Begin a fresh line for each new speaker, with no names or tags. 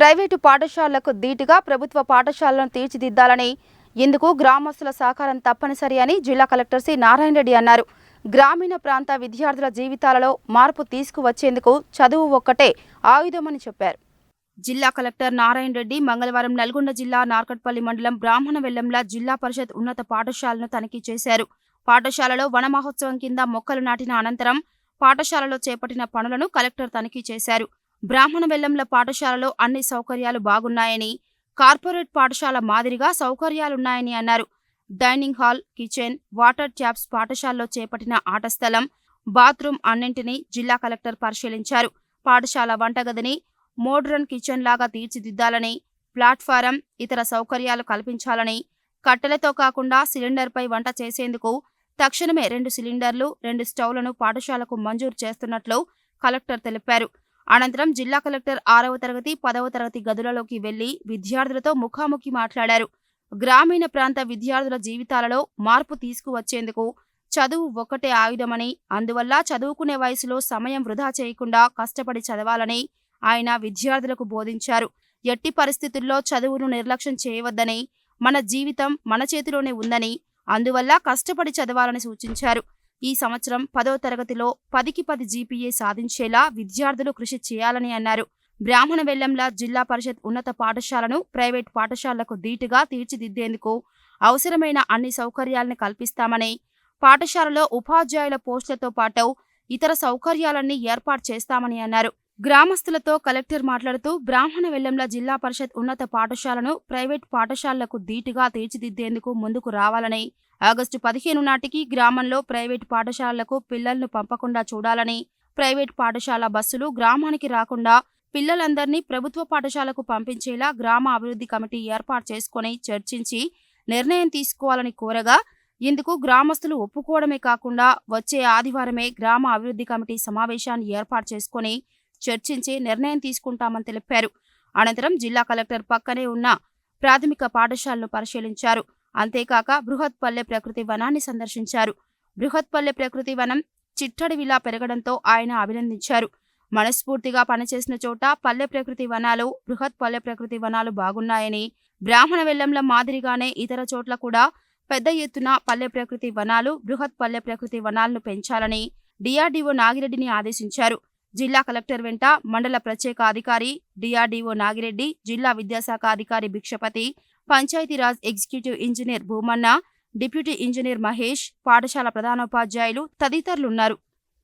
Private పాఠశాలలకు ధీటుగా ప్రభుత్వ పాఠశాలను తీర్చిదిద్దాలని ఇందుకు గ్రామస్తుల సహకారం తప్పనిసరి అని జిల్లా కలెక్టర్ సి. నారాయణ రెడ్డి అన్నారు. గ్రామీణ ప్రాంత విద్యార్థుల జీవితాలలో మార్పు తీసుకువచ్చేందుకు చదువు ఒక్కటే ఆయుధమని చెప్పారు. జిల్లా కలెక్టర్ నారాయణ రెడ్డి మంగళవారం నల్గొండ జిల్లా నార్కట్పల్లి మండలం బ్రాహ్మణ వెల్లంల జిల్లా పరిషత్ ఉన్నత పాఠశాలను తనిఖీ చేశారు. పాఠశాలలో వన మహోత్సవం కింద మొక్కలు నాటిన అనంతరం పాఠశాలలో చేపట్టిన పనులను కలెక్టర్ తనిఖీ చేశారు. బ్రాహ్మణ వెల్లంల పాఠశాలలో అన్ని సౌకర్యాలు బాగున్నాయని కార్పొరేట్ పాఠశాల మాదిరిగా సౌకర్యాలున్నాయని అన్నారు. Dining hall kitchen water taps పాఠశాలలో చేపట్టిన ఆట స్థలం బాత్రూమ్ అన్నింటినీ జిల్లా కలెక్టర్ పరిశీలించారు. పాఠశాల వంటగదిని మోడ్రన్ కిచెన్ లాగా తీర్చిదిద్దాలని ప్లాట్ఫారం ఇతర సౌకర్యాలు కల్పించాలని కట్టెలతో కాకుండా సిలిండర్పై వంట చేసేందుకు తక్షణమే రెండు సిలిండర్లు రెండు స్టవ్లను పాఠశాలకు మంజూరు చేస్తున్నట్లు కలెక్టర్ తెలిపారు. అనంతరం జిల్లా కలెక్టర్ ఆరవ తరగతి పదవ తరగతి గదులలోకి వెళ్ళి విద్యార్థులతో ముఖాముఖి మాట్లాడారు. గ్రామీణ ప్రాంత విద్యార్థుల జీవితాలలో మార్పు తీసుకువచ్చేందుకు చదువు ఒక్కటే ఆయుధమని అందువల్ల చదువుకునే వయసులో సమయం వృధా చేయకుండా కష్టపడి చదవాలని ఆయన విద్యార్థులకు బోధించారు. ఎట్టి పరిస్థితుల్లో చదువును నిర్లక్ష్యం చేయవద్దని మన జీవితం మన చేతిలోనే ఉందని అందువల్ల కష్టపడి చదవాలని సూచించారు. ఈ సంవత్సరం పదో తరగతిలో పదికి పది జీపీఏ సాధించేలా విద్యార్థులు కృషి చేయాలని అన్నారు. బ్రాహ్మణ వెల్లంల జిల్లా పరిషత్ ఉన్నత పాఠశాలను ప్రైవేట్ పాఠశాలలకు ధీటుగా తీర్చిదిద్దేందుకు అవసరమైన అన్ని సౌకర్యాలను కల్పిస్తామని పాఠశాలలో ఉపాధ్యాయుల పోస్టులతో పాటు ఇతర సౌకర్యాలన్నీ ఏర్పాటు చేస్తామని అన్నారు. గ్రామస్తులతో కలెక్టర్ మాట్లాడుతూ బ్రాహ్మణ వెల్లంల జిల్లా పరిషత్ ఉన్నత పాఠశాలను ప్రైవేట్ పాఠశాలలకు ధీటుగా తీర్చిదిద్దేందుకు ముందుకు రావాలని ఆగస్టు పదిహేను నాటికి గ్రామంలో ప్రైవేట్ పాఠశాలలకు పిల్లలను పంపకుండా చూడాలని ప్రైవేట్ పాఠశాల బస్సులు గ్రామానికి రాకుండా పిల్లలందరినీ ప్రభుత్వ పాఠశాలకు పంపించేలా గ్రామ అభివృద్ధి కమిటీ ఏర్పాటు చేసుకుని చర్చించి నిర్ణయం తీసుకోవాలని కోరగా ఇందుకు గ్రామస్తులు ఒప్పుకోవడమే కాకుండా వచ్చే ఆదివారమే గ్రామ అభివృద్ధి కమిటీ సమావేశాన్ని ఏర్పాటు చేసుకుని చర్చించి నిర్ణయం తీసుకుంటామని తెలిపారు. అనంతరం జిల్లా కలెక్టర్ పక్కనే ఉన్న ప్రాథమిక పాఠశాలను పరిశీలించారు. అంతేకాక బృహత్పల్లె ప్రకృతి వనాన్ని సందర్శించారు. బృహత్పల్లె ప్రకృతి వనం చిట్టడివిలా పెరగడంతో ఆయన అభినందించారు. మనస్ఫూర్తిగా పనిచేసిన చోట పల్లె ప్రకృతి వనాలు బృహత్ పల్లె ప్రకృతి వనాలు బాగున్నాయని బ్రాహ్మణ వెల్లంల మాదిరిగానే ఇతర చోట్ల కూడా పెద్ద ఎత్తున పల్లె ప్రకృతి వనాలు బృహత్ పల్లె ప్రకృతి వనాలను పెంచాలని డిఆర్డీఓ నాగిరెడ్డిని ఆదేశించారు. జిల్లా కలెక్టర్ వెంట మండల ప్రత్యేక అధికారి డిఆర్డీఓ నాగిరెడ్డి జిల్లా విద్యాశాఖ అధికారి Bhikshapathi Panchayati Raj executive engineer Bhoomanna deputy engineer Mahesh పాఠశాల ప్రధానోపాధ్యాయులు తదితరులున్నారు.